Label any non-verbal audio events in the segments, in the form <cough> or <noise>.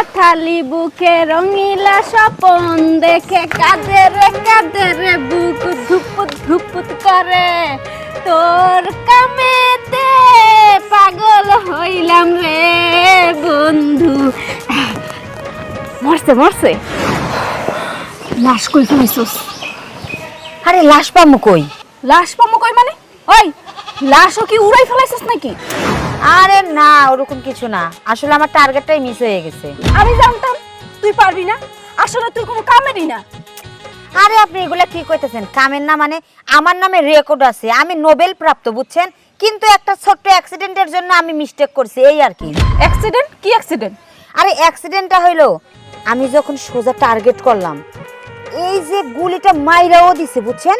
পাথালি বুকে রঙিলা স্বপন দেখে কাঁদে রে কাঁদে রে বুক ধুপুত ধুপুত করে। তোর কামেতে পাগল হইলাম রে বন্ধু। মরছে মরছে। লাশ কই ফেলেছিস আরে লাশ পামু কই? লাশ পামো কই মানে? ওই লাশও কি উড়াই ফেলাইছিস নাকি? আরে না ওরকম কিছু না। আসলে আমার টার্গেটটাই মিস হয়ে গেছে। আমি জানতাম তুই পারবি না। আসলে তুই কোনো কামেরই না। আরে আপনি এগুলা কি কইতেছেন? কামের না মানে আমার নামে রেকর্ড আছে আমি নোবেল প্রাপ্ত বুঝছেন? কিন্তু একটা ছোট্ট অ্যাক্সিডেন্টের জন্য আমি মিস্টেক করছি এই আর কি। অ্যাক্সিডেন্ট কি অ্যাক্সিডেন্ট আরে অ্যাক্সিডেন্টটা হইল আমি যখন সোজা টার্গেট করলাম এই যে গুলিটা মাইরাও দিছে বুঝছেন?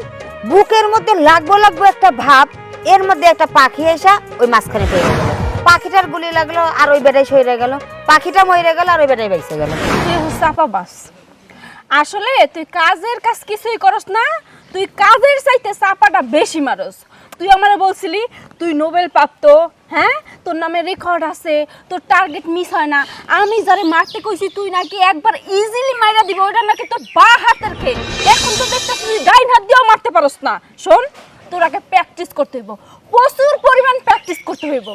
বুকের মধ্যে লাগবো লাগবো একটা ভাব এর মধ্যে একটা পাখি এসা ওই মাঝখানে পড়ে গেল। পাখিটার গুলি লাগল আর ওই বেটাই সইরে গেল। পাখিটা মরে গেল আর ওই বেটাই বাইসে গেল। তুই চাপা বাস। আসলে তুই কাজের কাজ কিছুই করস না, তুই কাজের চাইতে চাপাটা বেশি মারস। তুই আমারে বলছিলি, তুই নোবেল প্রাপ্ত হ্যাঁ? তোর নামে রেকর্ড আছে, তোর টার্গেট মিস হয় না। আমি যারে মারতে কইছি, তুই নাকি একবার ইজিলি মাইরা দিবি ওটা নাকি তোর বা হাতের খেয়ে এখন তো দেখতে তুই ডাইন হাত দিয়েও মারতে পারস না। শোন তোর আগে প্র্যাকটিস করতে হইব। প্রচুর পরিমাণ প্র্যাকটিস করতে হইব।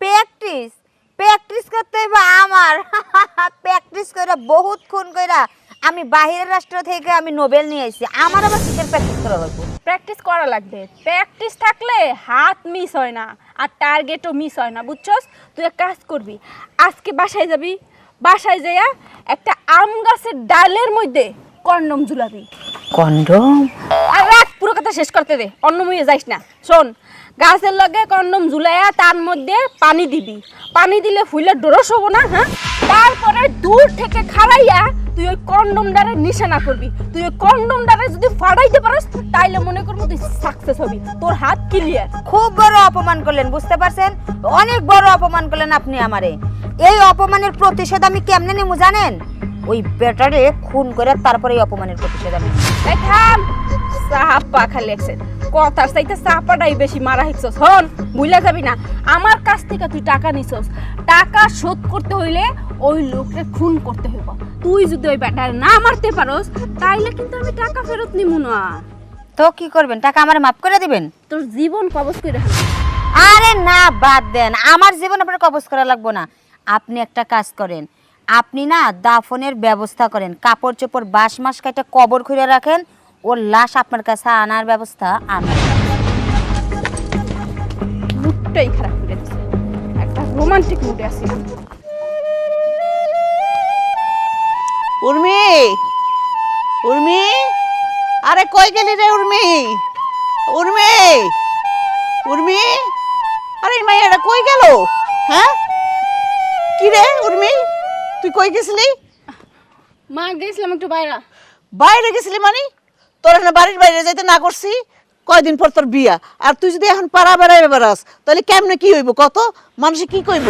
প্র্যাকটিস প্র্যাকটিস করতে হইব আমার। <laughs> প্র্যাকটিস কইরা বহুত খুন কইরা আমি বাহিরের রাষ্ট্র থেকে আমি নোবেল নিয়ে আইছি। আমার আবার কিসের প্র্যাকটিস করা লাগবে? প্র্যাকটিস করা লাগবে। প্র্যাকটিস থাকলে হাত মিস হয় না আর টার্গেটও মিস হয় না বুঝছস? তুই এক কাজ করবি আজকে বাসায় যাবি বাসায় যাইয়া একটা আম গাছের ডালের মধ্যে কন্ডম ঝুলাবি। কন্ডম? পুরো কথা শেষ করতে দে অন্য মুয়ে যাইস না। শোন গাছের লগে কন্ডম ঝুলাইয়া তার মধ্যে পানি দিবি। পানি দিলে ফুলে ডরস হব না হ্যাঁ? তারপরে দূর থেকে খাড়াইয়া তুই ওই কন্ডমটারে নিশানা করবি। তুই ওই কন্ডমটারে যদি ফাড়াইতে পারিস তাইলে মনে করব তুই সাকসেস হবি। তোর হাত ক্লিয়ার খুব বড় অপমান করলেন বুঝতে পারছেন? অনেক বড় অপমান করলেন আপনি আমারে। এই অপমানের প্রতিশোধ আমি কেমনে নেব জানেন? ওই বেটারে খুন করে তারপরে এই অপমানের প্রতিশোধ আমি। থাম! চাপা খালি একসে কথার চাইতে চাপাটাই বেশি মারা হিকছস হন ভুলে যাবি না। আমার কাছ থেকে তুই টাকা নিছস। টাকা শোধ করতে হইলে ওই লোককে খুন করতে হইব। তুই যদি ওই ব্যাটারে না মারতে পারোস তাইলে কিন্তু আমি টাকা ফেরত নিমু না। তো কি করবেন? টাকা আমার মাফ করে দিবেন? তোর জীবন কবজ করে। আরে না বাদ দেন। আমার জীবন আপনার কবজ করা লাগবো না। আপনি একটা কাজ করেন। আপনি না দাফনের ব্যবস্থা করেন। কাপড় চোপড় বাস মাস কাটা কবর খুঁড়ে রাখেন। ওর লাশ আপনার কাছে আনার ব্যবস্থা আমি মুডটাই খারাপ করে একটা রোমান্টিক মুডে আছি। উর্মি! উর্মি! আরে কই গেলি রে উর্মি? উর্মি! উর্মি! আরে মাইয়াটা কই গেল? হ্যাঁ? কি রে উর্মি? তুই কই গেছিলি? মা গেছিলাম একটু বাইরা। বাইরে গেছিলি মানে? তোর এখন বাড়ির বাইরে যাইতে না করছি কয়দিন পর তোর বিয়া। আর তুই যদি এখন পাড়া বেড়াই বেড়াস তাহলে কেমনে কি হইব কত? মানুষে কি কইব?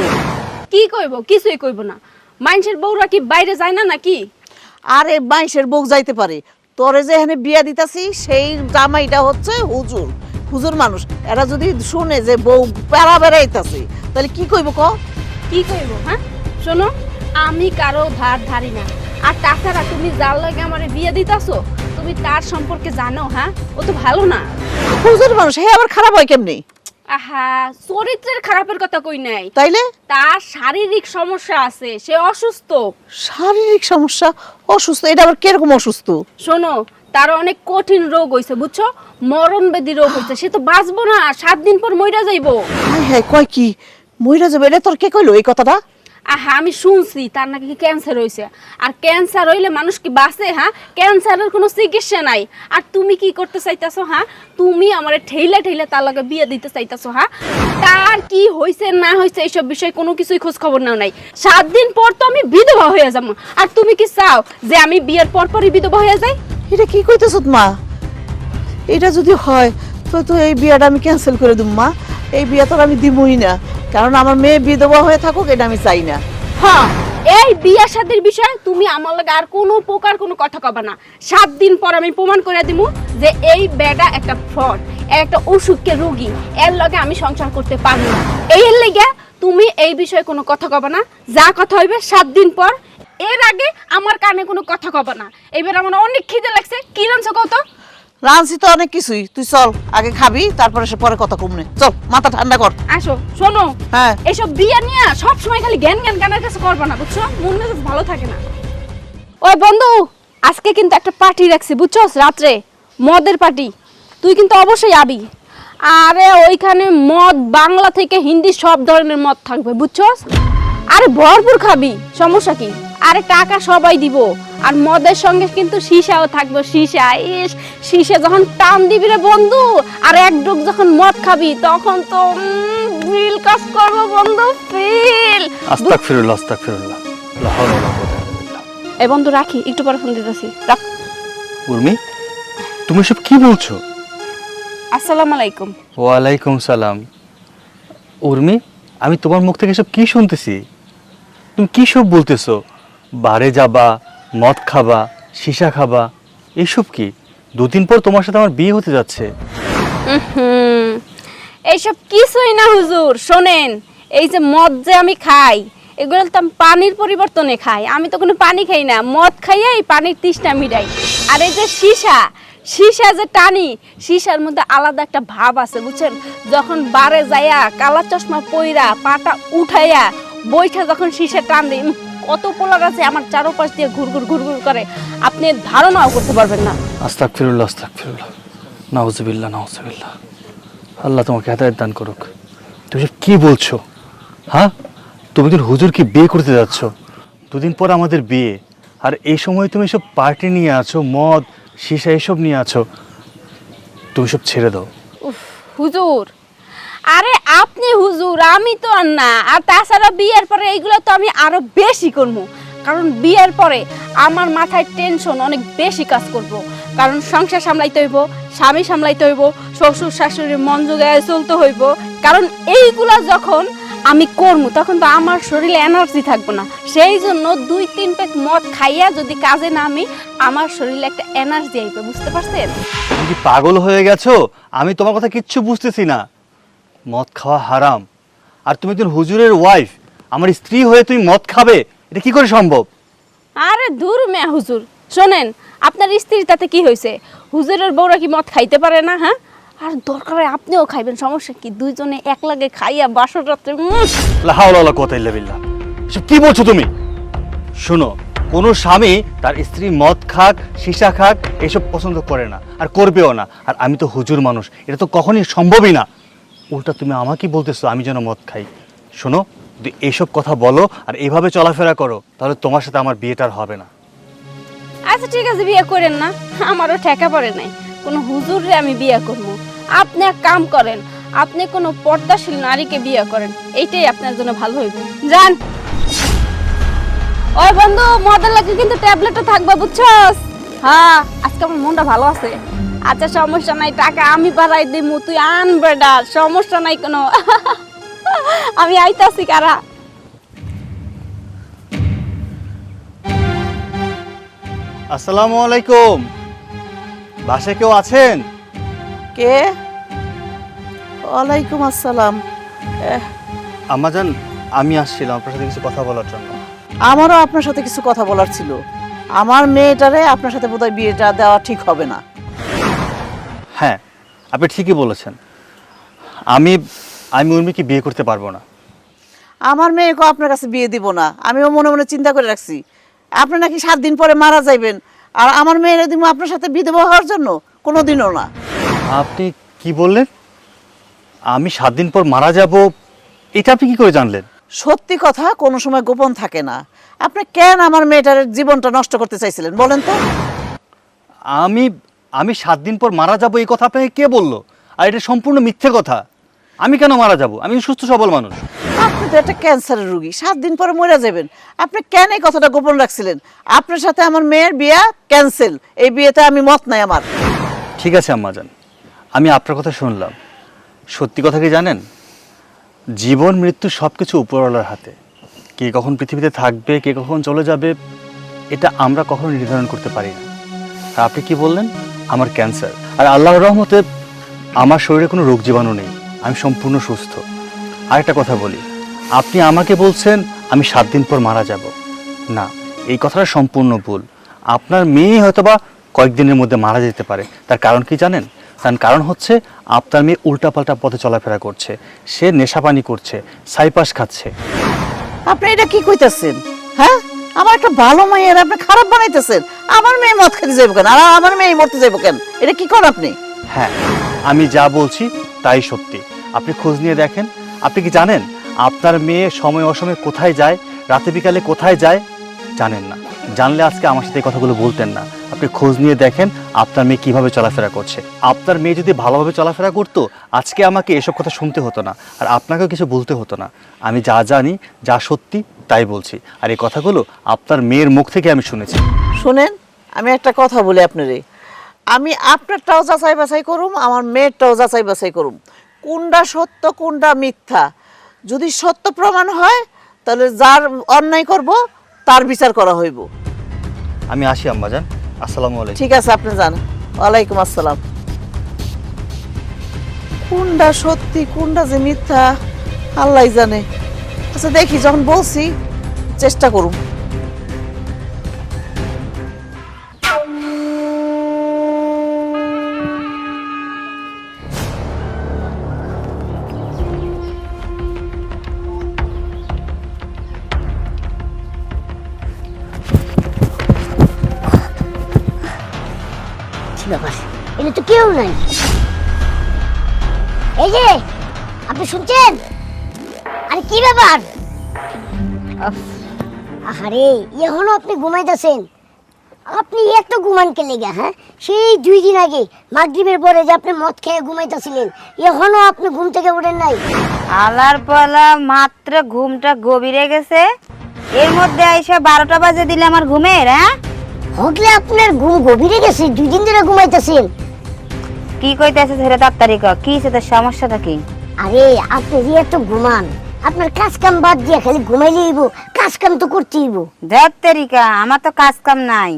কি কইব? কিছুই কইব না। মানুষের বউরা কি বাইরে যায় না নাকি? আরে বাইশের বউ যাইতে পারে। তোরে যে এখানে বিয়া দিতাছি সেই জামাইটা হচ্ছে হুজুর। হুজুর মানুষ। এরা যদি শুনে যে বউ পেড়া বেড়াইতাছে তাহলে কি কইব ক? কি কইব হ্যাঁ? শোনো আমি কারও ধার ধারি না। আর তাছাড়া তুমি যার লাগে আমার বিয়ে দিতাছো তুমি তার সম্পর্কে জানো হ্যাঁ? ও তো ভালো না। হুজুর মানুষ হে আবার খারাপ হয় কেমনি? আহা চরিত্রের খারাপের কথা কই নাই। তাইলে? তার শারীরিক সমস্যা আছে সে অসুস্থ। শারীরিক সমস্যা অসুস্থ এটা আবার কীরকম অসুস্থ? শোনো তার অনেক কঠিন রোগ হইছে বুঝছ? মরণ ব্যাধি রোগ হইছে সে তো বাঁচবো না সাত দিন পর মইরা যাইবো। হাই হাই কয় কি? মইরা যাবে এটা তোর কে কইলো এই কথাটা? আহা, আমি শুনছি, তার নাকি ক্যান্সার হয়েছে আর ক্যান্সার হইলে মানুষ কি বাঁচে হ্যাঁ ক্যান্সারের কোনো চিকিৎসা নাই। আর তুমি কি করতে চাইতাছো হ্যাঁ তুমি আমার ঠেইলা ঠেইলা তার লগে বিয়ে দিতে চাইতাছো হ্যাঁ তার কি হয়েছে না হয়েছে এইসব বিষয়ে কোনো কিছুই খোঁজ খবর নাই। সাত দিন পর তো আমি বিধবা হয়ে যাব। আর তুমি কি চাও যে আমি বিয়ের পর পরই বিধবা হয়ে যাই? এটা কি কইতেছ, মা? এটা যদি হয়, তো তো এই বিয়াটা আমি ক্যান্সেল করে দিব মা। এই বিয়া তো আমি দিবই না। কারণ আমার মেয়ে বিধবা হয়ে থাকুক, এটা আমি চাই না। হ্যাঁ এই বিয়া শাদির বিষয়ে তুমি আমার লাগে আর কোনো প্রকার কোনো কথা কবা না। সাত দিন পর আমি প্রমাণ করে দিমু যে এই বেটা একটা ফ্রড একটা অসুখকে রোগী। এর লগে আমি সংসার করতে পারি না। এই লেগে তুমি এই বিষয়ে কোনো কথা কবে না। যা কথা হইবে সাত দিন পর। এর আগে আমার কানে কোনো কথা কবে না। এবার আমার অনেক খিদে লাগছে। কি রাঁধছো কত রাঁধছি তো অনেক কিছুই। তুই চল আগে খাবি তারপরে সে পরে কথা কমনে চল মাথা ঠান্ডা কর। আসো শোনো হ্যাঁ। এইসব বিয়ে নিয়ে সব সময় খালি জ্ঞান জ্ঞান গানের কাছে করবে না বুঝছ? মন মেজাজ ভালো থাকে না। ওই বন্ধু আজকে কিন্তু একটা পার্টি রাখছি বুঝছস রাত্রে মদের পার্টি। তুই কিন্তু অবশ্যই আবি। আরে ওইখানে মদ বাংলা থেকে হিন্দি সব ধরনের মদ থাকবে বুঝছস আরে ভরপুর খাবি সমস্যা কি? আরে টাকা সবাই দিব। আর মদের সঙ্গে কিন্তু সীসাও থাকবে সীসা। ইস সীসা যখন টান দিবি রে বন্ধু আর এক ডুব যখন মদ খাবি তখন তো ফিল কাজ করব বন্ধু ফিল। আস্তাক ফিরুল্লাহ আস্তাক ফিরুল্লাহ লা হাওলা ওয়ালা কুওয়াতা ইল্লা বিল্লাহ। এ বন্ধু রাখি একটু পরে ফোন দিতেছি। রাখ। উর্মি তুমি সব কি বলছো? আসসালামু আলাইকুম। ওয়ালাইকুম সালাম। উর্মি আমি তোমার মুখ থেকে সব কি শুনতেছি? তুমি কি সব বলতেছো? বারে যাবা মদ খাবা, সীসা খাবা এইসব কি? দুদিন পর তোমার সাথে আমার বিয়ে হতে যাচ্ছে। এইসব কিছুই না হুজুর, শোনেন, এই যে মদ যে আমি খাই, এগুলো তো আমি পানির পরিবর্তনে খাই, আমি তো কোনো পানি খাই না, মদ খাইয়ে এই পানির তৃষ্ণা মিটাই। আর এই যে সীসা সীসা যে টানি, সীসার মধ্যে আলাদা একটা ভাব আছে, বুঝছেন? যখন বারে যাইয়া কালা চশমা পইরা পাটা উঠাইয়া বইটা যখন সীসা টান দিই কত পোলার আছে আমার চারোপাশ দিয়ে ঘুরঘুর ঘুরঘুর করে। আপনি ধারণাও করতে পারবেন না। আস্তাক ফিরুল্লাহ আস্তাক ফিরুল্লাহ নাউজুবিল্লাহ নাউজুবিল্লাহ। আল্লাহ তোমাকে হেদায়ত দান করুক। তুমি সব কি বলছো? হ্যাঁ? তুমি তোর হুজুরকে বিয়ে করতে যাচ্ছ? দুদিন পর আমাদের বিয়ে। আর এই সময় তুমি সব পার্টি নিয়ে আছো মদ সীসা এসব নিয়ে আছো। তুমি সব ছেড়ে দাও। উফ, হুজুর। আরে আপনি হুজুর, আমি তো আর না। আর তাছাড়া বিয়ের পরে এইগুলো তো আমি আরও বেশি করব। কারণ বিয়ের পরে আমার মাথায় টেনশন অনেক বেশি কাজ করব। কারণ সংসার সামলাইতে হইব, স্বামী সামলাইতে হইব, শ্বশুর শাশুড়ির মন জোগায় চলতে হইব। কারণ এইগুলা যখন আমি করব, তখন তো আমার শরীরে এনার্জি থাকবে না। সেই জন্য দুই, তিন প্যাক মদ খাইয়া যদি কাজে নামি, আমার শরীরে একটা এনার্জি আইবে, বুঝতে পারছেন? তুমি পাগল হয়ে গেছো? আমি তোমার কথা কিচ্ছু বুঝতেছি না। মদ খাওয়া হারাম। আর তুমি একজন হুজুরের ওয়াইফ আমার স্ত্রী হয়ে তুমি মদ খাবে এটা কি করে সম্ভব? আরে দূর মেয়া হুজুর শোনেন আপনার স্ত্রী তাতে কি হয়েছে? হুজুরের বউরা কি মদ খাইতে পারে না হ্যাঁ? আর দরকার হয় আপনিও খাইবেন সমস্যা কি? দুইজনে এক লাগে খাইয়া বাসর রাত্রে লাহাওয়ালা কথা ইল্লা বিল্লাহ। এসব কি বলছো তুমি? শোনো কোনো স্বামী তার স্ত্রী মদ খাক সীসা খাক এসব পছন্দ করে না আর করবেও না। আর আমি তো হুজুর মানুষ এটা তো কখনই সম্ভবই না। উল্টা তুমি আমাকে বলতেছো, আমি যেন মদ খাই। শোনো, যদি এইসব কথা বলো আর এইভাবে চলাফেরা করো, তাহলে তোমার সাথে আমার বিয়েটা হবে না। আচ্ছা ঠিক আছে, বিয়ে করেন না। আমারও ঠেকা পড়ে নাই। কোনো হুজুরে আমি বিয়ে করব। আপনি এক কাম করেন, আপনি কোনো পর্দাশীল নারীকে বিয়ে করেন। এইটাই আপনার জন্য ভালো হইবে। যান। ওই বন্ধু, মদের লাগে কিন্তু ট্যাবলেটও থাকবে, বুঝছস? হ্যাঁ আজকে আমার মনটা ভালো আছে। আচ্ছা সমস্যা নাই টাকা আমি বাড়াই দিমু তুই আন বেডা সমস্যা নাই কোনো। <laughs> আমি আইতাছি কারা? আসসালামু আলাইকুম। বাসায় কেউ আছেন? কে? ওয়ালাইকুম আসসালাম। এহ, আম্মাজান আমি আসছিলাম আপনার সাথে কিছু কথা বলার জন্য। আমারও আপনার সাথে কিছু কথা বলার ছিল। আমার মেয়েটারে আপনার সাথে বোধহয় বিয়েটা দেওয়া ঠিক হবে না। হ্যাঁ আপনি ঠিকই বলেছেন। আমি আমি উর্মিকে বিয়ে করতে পারব না। আমার মেয়েকে আপনার কাছে বিয়ে দিব না। আমিও মনে মনে চিন্তা করে রাখছি। আপনি নাকি সাত দিন পরে মারা যাইবেন। আর আমার মেয়েরা দিব আপনার সাথে বিধবা হওয়ার জন্য? কোনো দিনও না। আপনি কি বললেন? আমি সাত দিন পর মারা যাব এটা আপনি কি করে জানলেন? সত্যি কথা কোনো সময় গোপন থাকে না। আপনি কেন আমার মেয়েটার জীবনটা নষ্ট করতে চাইছিলেন? বলেন তো। আমি আমি সাত দিন পর মারা যাব এই কথা আপনাকে কে বলল? আর এটা সম্পূর্ণ মিথ্যে কথা। আমি কেন মারা যাব? আমি সুস্থ সবল মানুষ। আপনি তো একটা ক্যান্সারের রুগী সাত দিন পরে মরে যাবেন। আপনি কেন এই কথাটা গোপন রাখছিলেন? আপনার সাথে আমার মেয়ের বিয়ে ক্যান্সেল এই বিয়েতে আমি মত নাই আমার। ঠিক আছে আম্মাজান আমি আপনার কথা শুনলাম। সত্যি কথা কি জানেন? জীবন মৃত্যু সব কিছু উপরওয়ালার হাতে। কে কখন পৃথিবীতে থাকবে কে কখন চলে যাবে এটা আমরা কখনো নির্ধারণ করতে পারি না। আপনি কি বললেন? আমার ক্যান্সার। আর আল্লাহর রহমতে আমার শরীরে কোনো রোগ জীবাণু নেই। আমি সম্পূর্ণ সুস্থ। আরেকটা কথা বলি। আপনি আমাকে বলছেন, আমি সাত দিন পর মারা যাব। না, এই কথাটা সম্পূর্ণ ভুল। আপনার মেয়ে হয়তোবা কয়েকদিনের মধ্যে মারা যেতে পারে। তার কারণ কি জানেন? তার কারণ হচ্ছে, আপনার মেয়ে উল্টাপাল্টা পথে চলাফেরা করছে। সে নেশাপানি করছে, সাইপাস খাচ্ছে। আপনি এটা কি কইতাছেন? হ্যাঁ? আমার একটা ভালো মেয়ের আপনি খারাপ বানাইতেছেন। আমার মেয়ে মদ খেতে যাইব কেন? আর আমার মেয়ে মরতে যাইব কেন? এটা কি করেন আপনি? হ্যাঁ আমি যা বলছি তাই সত্যি। আপনি খোঁজ নিয়ে দেখেন। আপনি কি জানেন আপনার মেয়ে সময় অসময়ে কোথায় যায়, রাতে বিকালে কোথায় যায়? জানেন না। জানলে আজকে আমার সাথে কথাগুলো বলতেন না। আপনি খোঁজ নিয়ে দেখেন আপনার মেয়ে কীভাবে চলাফেরা করছে। আপনার মেয়ে যদি ভালোভাবে চলাফেরা করতো, আজকে আমাকে এসব কথা শুনতে হতো না। আর আপনাকেও কিছু বলতে হতো না। আমি যা জানি, যা সত্যি তাই বলছি। আর এই কথাগুলো আপনার মেয়ের মুখ থেকে আমি শুনেছি। শুনেন আমি একটা কথা বলি আপনারে। আমি আপনারটাও যাচাই বাছাই করুম আমার মেয়ের মেয়েরটাও যাচাই বাছাই করুম। কোনটা সত্য কোনটা মিথ্যা? যদি সত্য প্রমাণ হয় তাহলে যার অন্যায় করব তার বিচার করা হইব। আমি আসি আম্মাজান। আসসালামু আলাইকুম। ঠিক আছে আপনি যান। ওয়ালাইকুম আসসালাম। কোনটা সত্যি কোনটা যে মিথ্যা আল্লাহ জানে। আচ্ছা দেখি যখন বলছি চেষ্টা করুন। আরে কি ব্যাপার? আরে এখনও আপনি ঘুমাইতেছেন। আপনি এত ঘুমান কে লেগে হ্যাঁ? সেই দুই দিন আগে মাগরিবের পরে যে আপনি মদ খেয়ে ঘুমাইতেছিলেন এখনও আপনি ঘুম থেকে উঠেন নাই। আলার পালা মাত্র ঘুমটা গভীরে গেছে। এর মধ্যে আইসা বারোটা বাজে দিলে আমার ঘুমের হ্যাঁ? হকলে আপনার ঘুম গভীরে গেছে দুই দিন ধরে ঘুমাইতেছেন। কি কইতেছে ধরে তাড়াতাড়ি ক কি সে তোর সমস্যাটা কি? আরে আপনি এত ঘুমান। আপনার কাজ কাম বাদ দিয়ে খালি ঘুমাইলে হইব কাজ কাম তো করতেই হইব দেখ তেরিকা আমার তো কাজ কাম নাই।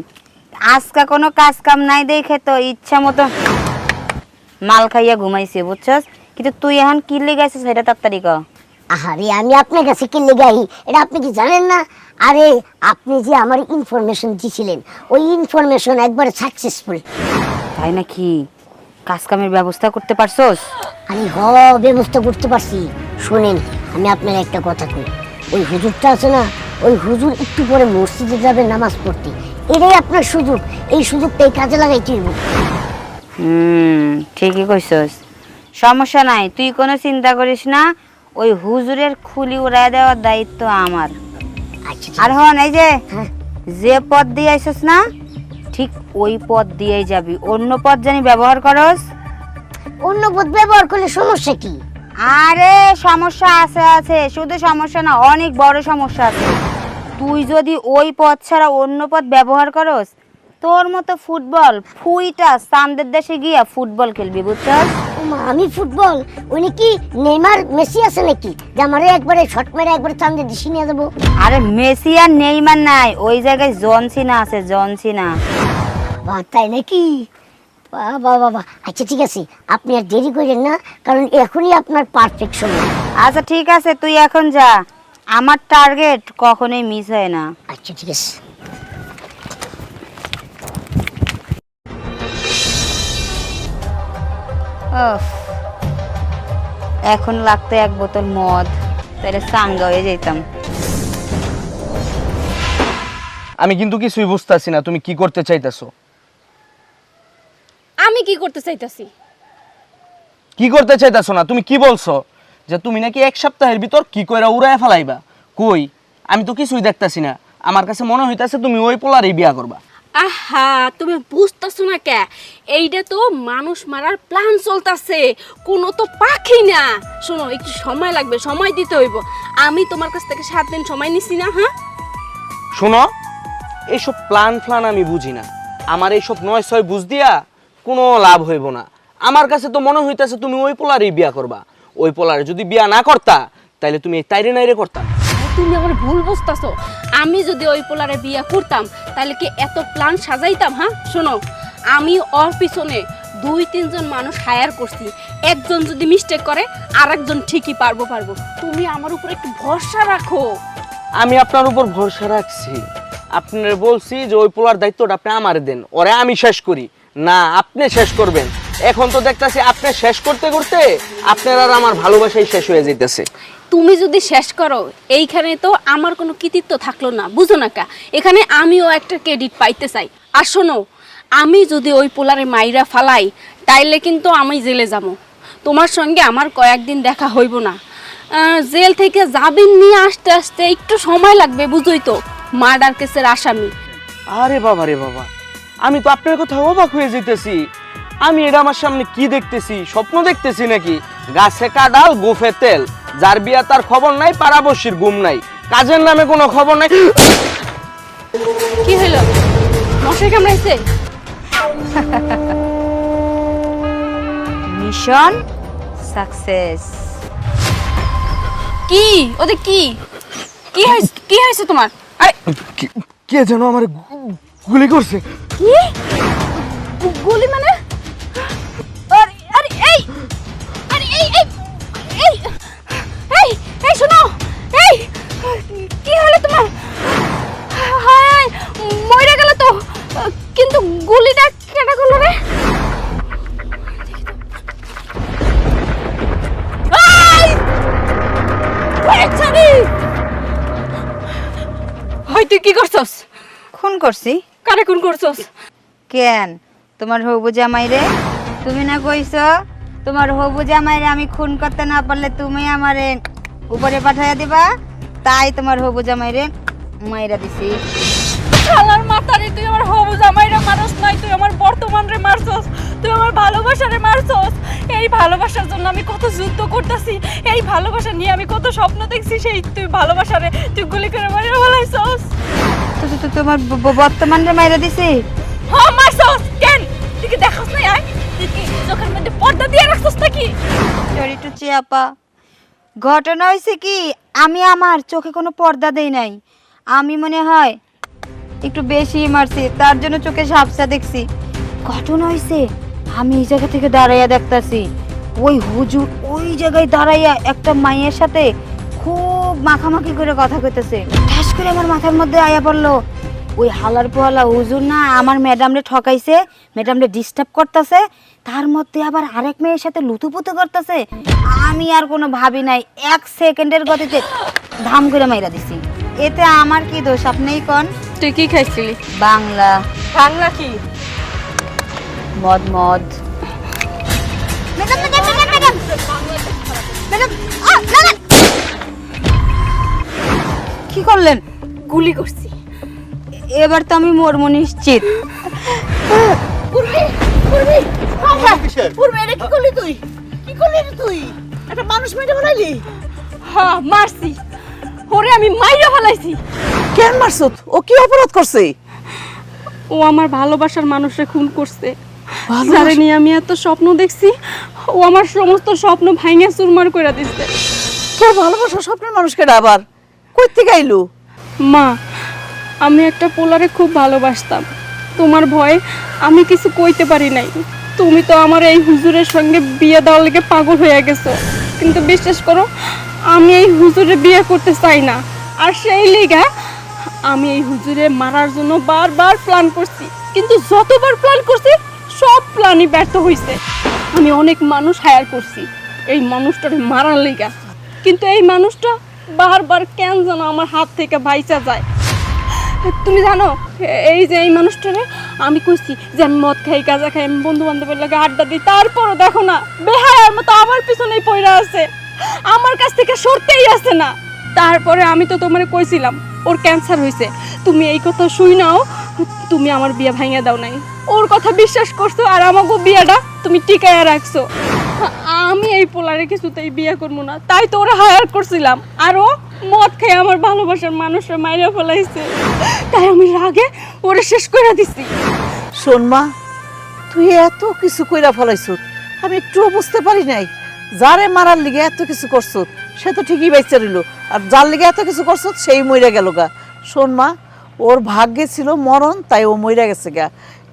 আজকা কোনো কাজ কাম নাই দেখে তো ইচ্ছা মতো মাল খাইয়া ঘুমাইছে বুঝছস? কিন্তু তুই এখন কি লেগেছিস সেটা তাড়াতাড়ি ক আরে আমি আপনার কাছে কি লেগাই? এটা আপনি কি জানেন না? আরে আপনি যে আমার ইনফরমেশন দিয়েছিলেন ওই ইনফরমেশন একবারে সাকসেসফুল তাই নাকি? কাজ কামের ব্যবস্থা করতে পারছস? আমি হ ব্যবস্থা করতে পারছি। শোনেন আমি আপনার একটা কথা কই। ওই হুজুরটা আছে না ওই হুজুর একটু পরে মসজিদে যাবে নামাজ পড়তে। এটাই আপনার সুযোগ। এই সুযোগটাই কাজে লাগাইতে হইব। হুম ঠিকই কইছস। সমস্যা নাই তুই কোনো চিন্তা করিস না ওই হুজুরের খুলি উড়ায় দেওয়ার দায়িত্ব আমার। আচ্ছা আর হন এই যে হ্যাঁ। যে পথ দিয়ে আইসস না ঠিক ওই পথ দিয়েই যাবি। অন্য পথ জানি ব্যবহার করস? অন্য পথ ব্যবহার করলে সমস্যা কি? আরে সমস্যা আছে আছে। শুধু সমস্যা না অনেক বড় সমস্যা আছে। তুই যদি ওই পথ ছাড়া অন্য পথ ব্যবহার করস তোর মতো ফুটবল ফুইটা চান্দের দেশে গিয়া ফুটবল খেলবি বুঝছস? আমি ফুটবল। উনি কি নেইমার মেসি আছে নাকি? যে আমারে একবারে শট মেরে একবারে চান্দে দিশি নিয়ে যাব। আরে মেসি আর নেইমার নাই ওই জায়গায় জন সিনা আছে জন সিনা। বাবা তাই নাকি? বাবা বাবা আচ্ছা ঠিক আছে আপনি আর দেরি করেন না কারণ এখনই আপনার পারফেক্ট সময় আচ্ছা ঠিক আছে তুই এখন যা। আমার টার্গেট কখনোই মিস হয় না। আচ্ছা ঠিক আছে। এখন লাগতো এক বোতল মদ তাহলে সাঙ্গা হয়ে যেতাম আমি কিন্তু কিছুই বুঝতেছি না তুমি কি করতে চাইতেছো? আমি কি করতে চাইতাছি? কি করতে চাইতেছো না? তুমি কি বলছো? যে তুমি নাকি এক সপ্তাহের ভিতর কি কইরা উড়ায় ফেলাইবা? কই? আমি তো কিছুই দেখতাছি না। আমার কাছে মনে হইতাছে তুমি ওই পোলারই বিয়া করবা। আহা, তুমি বুঝতেছো না কে? এইটা তো মানুষ মারার প্ল্যান চলতেছে, কোনো তো পাখি না। শোনো, একটু সময় লাগবে, সময় দিতে হইব। আমি তোমার কাছ থেকে সাত দিন সময় নিছি না হ্যাঁ? শোনো, এইসব প্ল্যান ফ্লান আমি বুঝি না। আমার এইসব নয় ছয় বুঝ দিয়া কোনো লাভ হইব না। আমার কাছে তো মনে হইতাছে তুমি ওই পোলারই বিয়া করবা। ওই পোলারে যদি বিয়া না করতা, তাইলে তুমি এই তাইরে নাইরে করতা তুমি আমার ভুল বুঝতেছো। আমি যদি ওই পোলারে বিয়ে করতাম, তাহলে কি এত প্ল্যান সাজাইতাম হ্যাঁ? শোনো, আমি ওর পিছনে দুই, তিনজন মানুষ হায়ার করছি। একজন যদি মিস্টেক করে, আরেকজন ঠিকই পারব পারব। তুমি আমার উপর একটু ভরসা রাখো। আমি আপনার উপর ভরসা রাখছি। আপনার বলছি যে ওই পোলার দায়িত্বটা আপনি আমার দেন। ওরে আমি শেষ করি। না, আপনি শেষ করবেন। এখন তো দেখতাছি আপনি শেষ করতে করতে আপনার আর আমার ভালোবাসাই শেষ হয়ে যাইতেছে। তুমি যদি শেষ করো, এইখানে তো আমার কোনো কৃতিত্ব থাকল না, বুঝো না কা? এখানে আমিও একটা ক্রেডিট পাইতে চাই। আর শোনো, আমি যদি ওই পোলারে মাইরা ফালাই, তাইলে কিন্তু আমি জেলে যাব। তোমার সঙ্গে আমার কয়েকদিন দেখা হইব না। জেল থেকে জামিন নিয়ে আসতে আসতে একটু সময় লাগবে, বুঝোই তো, মার্ডার কেসের আসামি। আরে বাবা রে বাবা, আমি তো আপনার কথা অবাক হয়ে যেতেছি আমি এটা আমার সামনে কি দেখতেছি, স্বপ্ন দেখতেছি নাকি? গাছে কাডাল গোফে তেল। যার বিয়া তার খবর নাই পাড়াবসির গুম নাই। কাজের নামে কোনো খবর নাই। কি হইল মশাই কামড়াইছে মিশন সাকসেস। কি? ওদের কি? কি হয়েছে কি হয়েছে তোমার? আরে কে যেন আমার গুলি করছে। কি? গুলি মানে? শোনো এই কি হলো তোমার? হায় মরে গেল তো। কিন্তু গুলিটা কেটে গেল রে! হয় তুই কি করছস? খুন করছি। কারে খুন করছস? কেন? তোমার হবু জামাইরে তুমি না কইছ তোমার হবু জামাইরে আমি খুন করতে না পারলে তুমি আমারে উপরে পাঠাইয়া দিবা তাই তোমার হবু জামাইরে মাইরা দিছি। শালার মাতারে তুই আমার হবু জামাইরে মারস নাই তুই আমার বর্তমান রে মারছস তুই আমার ভালোবাসারে মারছস। এই ভালোবাসার জন্য আমি কত যুদ্ধ করতেছি এই ভালোবাসা নিয়ে আমি কত স্বপ্ন দেখছি সেই তুই ভালোবাসারে তুই গুলি করে মারিয়ে বলাইছস তো তোমার বর্তমান রে মাইরা দিছি? হ্যাঁ মারছস কেন? তুই কি দেখছস না আয়। তুই কি চোখের মধ্যে পর্দা দিয়ে রাখছস নাকি? টু চিয়াপা ঘটনা হয়েছে কি, আমি আমার চোখে কোনো পর্দা দেই নাই। আমি মনে হয় একটু বেশি মারছি, তার জন্য চোখে ঝাপসা দেখছি। ঘটনা হয়েছে আমি এই জায়গা থেকে দাঁড়াইয়া দেখতাছি। ওই হুজুর ওই জায়গায় দাঁড়াইয়া একটা মাইয়ের সাথে খুব মাখামাখি করে কথা কইতেছে। ঠাস করে আমার মাথার মধ্যে আয়া পড়ল ওই হালার পোহালা হুজুর না আমার ম্যাডামরে ঠকাইছে ম্যাডামরে ডিস্টার্ব করতেছে তার মধ্যে আবার আরেক মেয়ের সাথে লুতুপুতু করতেছে। আমি আর কোনো ভাবি নাই এক সেকেন্ডের গতিতে ধাম করে মাইরা দিছি। এতে আমার কি দোষ আপনিই কন? তুই কি খাইছিলি? বাংলা। বাংলা কি? মদ মদ। Madam madam madam madam madam. আ, না না কি করলেন? গুলি করছি। এবার তো আমি মরমু নিশ্চিত। পূর্বে পূর্বে পূর্বে এটা কি করলি তুই? কি করলি তুই? একটা মানুষ হ্যাঁ মারছি। ওরে আমি মাইরা ফেলাইছি। কেন মারছত ও কি অপরাধ করছে? ও আমার ভালোবাসার মানুষে খুন করছে। যারে নিয়ে আমি এত স্বপ্ন দেখছি ও আমার সমস্ত স্বপ্ন ভাঙে চুরমার করে দিচ্ছে তোর ভালোবাসা স্বপ্নের মানুষকে আবার কই থেকে আইলো? মা আমি একটা পোলারে খুব ভালোবাসতাম। তোমার ভয়ে আমি কিছু কইতে পারি নাই। তুমি তো আমার এই হুজুরের সঙ্গে বিয়ে দেওয়ার লেগে পাগল হয়ে গেছো। কিন্তু বিশ্বাস করো, আমি এই হুজুরে বিয়ে করতে চাই না। আর সেই লিগা আমি এই হুজুরে মারার জন্য বারবার প্ল্যান করছি। কিন্তু যতবার প্ল্যান করছি, সব প্ল্যানই ব্যর্থ হয়েছে আমি অনেক মানুষ হায়ার করছি এই মানুষটারে মারার লিগা। কিন্তু এই মানুষটা বারবার কেন যেন আমার হাত থেকে ভাইসা যায়। তুমি জানো, এই যে এই মানুষটারে আমি কইছি যে আমি মদ খাই, গাঁজা খাই, আমি বন্ধু বান্ধবের লাগে আড্ডা দিই, তারপরও দেখো না, বেহায়ার মতো আমার পিছনেই পড়ে আছে। আমার কাছ থেকে সরতেই আছে না। তারপরে আমি তো তোমারে কইছিলাম, ওর ক্যান্সার হয়েছে তুমি এই কথা শুই নাও, তুমি আমার বিয়ে ভাঙিয়ে দাও নাই। ওর কথা বিশ্বাস করছ আর আমাকে বিয়েটা তুমি টিকায় রাখছো। আমি এই পোলারে কিছুতেই বিয়ে করব না। তাই তো ওরা হায়ার করছিলাম। আর ও মদ খেয়ে আমার ভালোবাসার মানুষের মাইরা ফেলাইছে। তাই আমি রাগে ওরে শেষ করে দিছি। শোন মা তুই এত কিছু কইরা ফলাইছ আমি একটুও বুঝতে পারি নাই। যারে মারার লিগে এত কিছু করছ সে তো ঠিকই বাইচা রইল। আর যার লিগে এত কিছু করছ সেই মইরা গেল গা। শোন মা ওর ভাগ্যে ছিল মরণ তাই ও মইরা গেছে গা।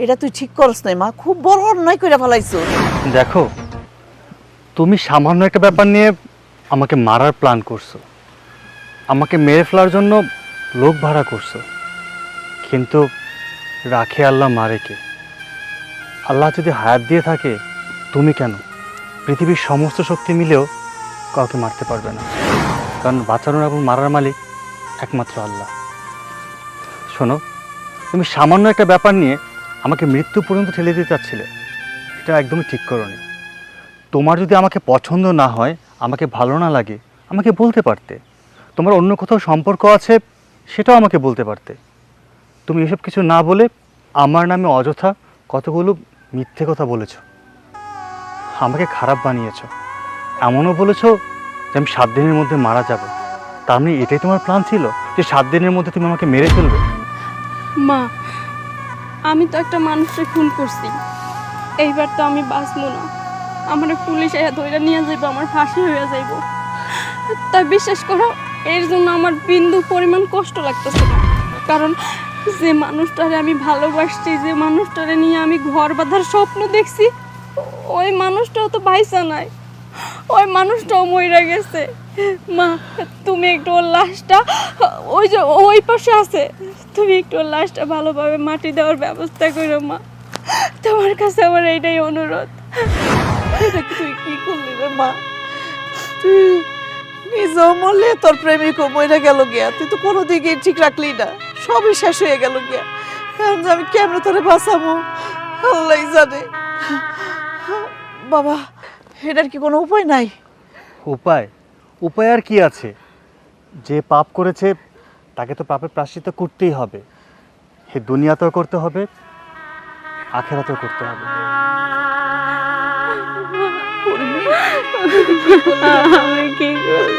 এটা তুই ঠিক করস নাই মা খুব বড় অন্যায় করে ফেলাইছো দেখো তুমি সামান্য একটা ব্যাপার নিয়ে আমাকে মারার প্ল্যান করছ। আমাকে মেরে ফেলার জন্য লোক ভাড়া করছ। কিন্তু রাখে আল্লাহ মারে কে? আল্লাহ যদি হায়াত দিয়ে থাকে, তুমি কেন? পৃথিবীর সমস্ত শক্তি মিলেও কাউকে মারতে পারবে না। কারণ বাঁচানোর এবং মারার মালিক একমাত্র আল্লাহ। শোনো, তুমি সামান্য একটা ব্যাপার নিয়ে আমাকে মৃত্যু পর্যন্ত ঠেলে দিতে চাচ্ছিলে। এটা একদমই ঠিক করনি। তোমার যদি আমাকে পছন্দ না হয়, আমাকে ভালো না লাগে, আমাকে বলতে পারতে। তোমার অন্য কোথাও সম্পর্ক আছে, সেটাও আমাকে বলতে পারতে। তুমি এসব কিছু না বলে আমার নামে অযথা কতগুলো মিথ্যে কথা বলেছ। আমাকে খারাপ বানিয়েছ। এমনও বলেছ যে আমি সাত দিনের মধ্যে মারা যাব। তার মানে এটাই তোমার প্ল্যান ছিল? যে সাত দিনের মধ্যে তুমি আমাকে মেরে ফেলবে? মা, আমি তো একটা মানুষকে খুন করছি। এইবার তো আমি বাঁচবো না। আমার পুলিশ এসে ধইরা নিয়ে যাইব, আমার ফাঁসি হয়ে যাইব। তা বিশ্বাস করো, এর জন্য আমার বিন্দু পরিমাণ কষ্ট লাগতেছে কারণ যে মানুষটারে আমি ভালোবাসছি, যে মানুষটারে নিয়ে আমি ঘর বাঁধার স্বপ্ন দেখছি, ওই মানুষটাও তো বাইসা নাই। ওই মানুষটাও মইরা গেছে। মা, তুমি একটু ওর লাশটা, ওই যে ওই পাশে আছে। তুমি একটু ওর লাশটা ভালোভাবে মাটি দেওয়ার ব্যবস্থা করো, মা। তোমার কাছে আমার এইটাই অনুরোধ। এটা তুই কি করলি রে মা? তুই নিজেও মরলে তোর প্রেমিকও মরে গেল গিয়া? তুই তো কোনো দিকে ঠিক রাখলি না। সবই শেষ হয়ে গেল গিয়া। এখন আমি কেমনে তোরে বাঁচাবো? আল্লাহ জানে। বাবা, এটার কি কোনো উপায় নাই? উপায়? উপায় আর কি আছে? যে পাপ করেছে, তাকে তো পাপের প্রাশ্চিত্য করতেই হবে। হে দুনিয়াতেও করতে হবে, আখেরাতেও করতে হবে। আমি কি করব?